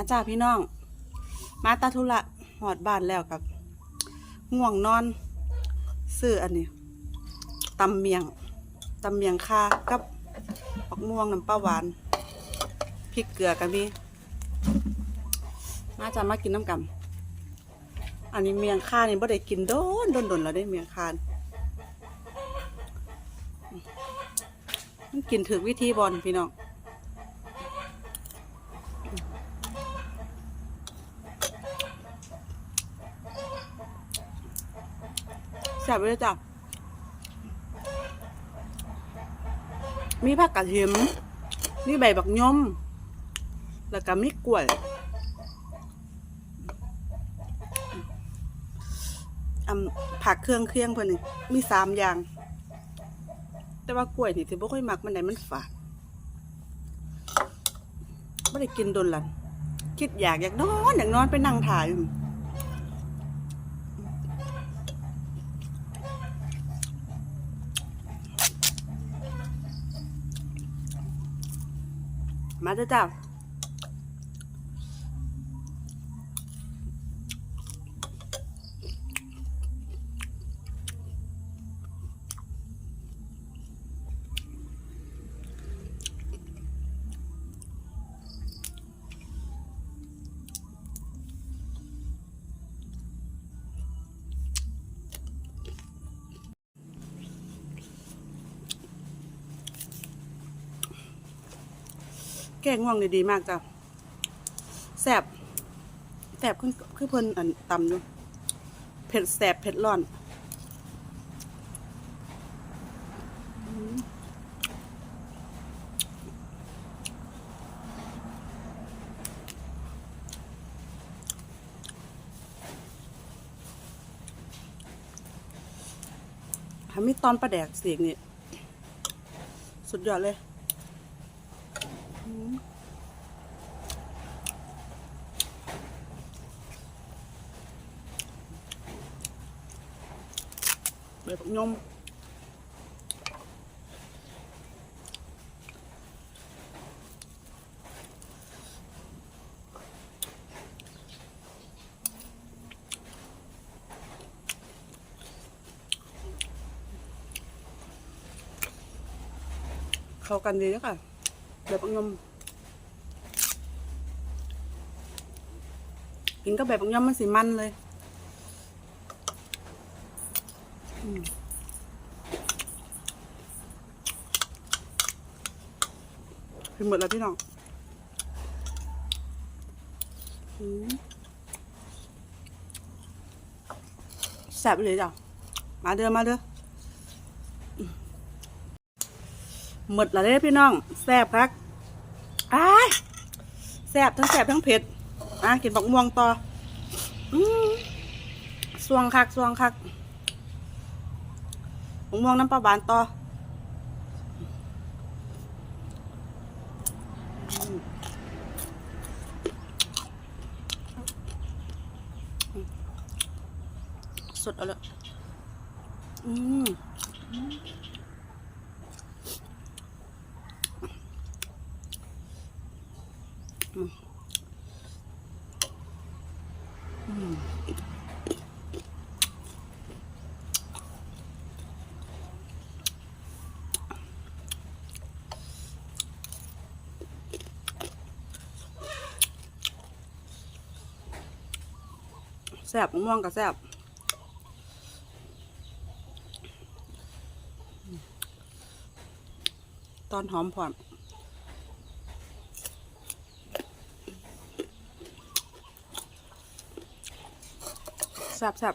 าจ้าพี่น้อง มาตาธุระหอดบ้านแล้วกับง่วงนอนซื้ออันนี้ตำเมียงตำเมียงคากับปักม่วงน้ำปลาหวานพริกเกลือกันพี่มาจ้ามากินน้ำกันอันนี้เมียงคานี่บ่ได้กินโดนโดนโดนแล้วได้เมียงคานมันกินถึกวิธีบอลพี่น้อง แซ่บเลยจ้ะมีผักกระเทียมมีใบบักยม แล้วก็มีกล้วยอำผักเครื่องเคียงเพิ่นนี่มีสามอย่าง แต่ว่ากล้วยนี่ที่บ่ค่อยมักมันไหนมันฝาดไม่ได้กินโดนละคิดอยากอยากนอนอยากนอนไปนั่งถ่ายอยู่ มาเแกงง่วงนี่ดีมากจ้ะแซบแซ่บคือคือเพิ่นอันตำอยู่เผ็ดแซบเผ็ดร้อนอืมถ้ตอนปลาแดกเสียงนี่ สุดยอดเลย ใบผักยมเข้ากันดีแล้วค่ะ ใบผักยมกินกับใบผักยมมันสีมันเลยกินหมดแล้วพี่น้องอืมแซ่บเลยจ้ะมาเด้อมาเด้ออืม หมดล้วเด้พี่น้องแซ่บครับอ้ายแซ่บทั้งแซ่บทั้งเผ็ดอะกินบักม่วงต่ออืมสวงคักสวงคักบักม่วงน้ำปลาหวานต่อสดเอาเลยอืมอืมอืม แซ่บมะม่วงกับแซ่บตอนหอมผ่อนแซ่บแซ่บ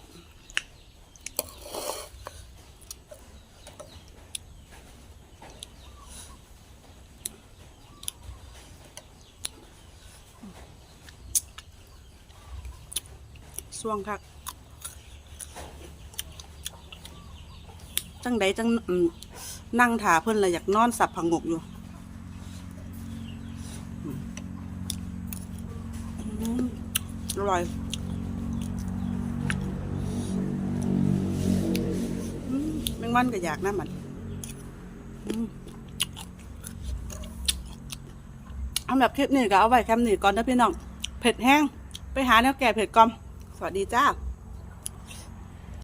สวงคักจังใดจังนั่งถาเพิ่อนเลยอยากนอนสับผังงกอยู่อร่อยอืมแมงวันก็อยากนะมันอืมเอาแบบคลิปนี้ก็เอาไว้แค่นี้ก่อนนะพี่น้อง เผ็ดแห้ง ไปหาแนวแก่เผ็ดกอน สวัสดีจ้า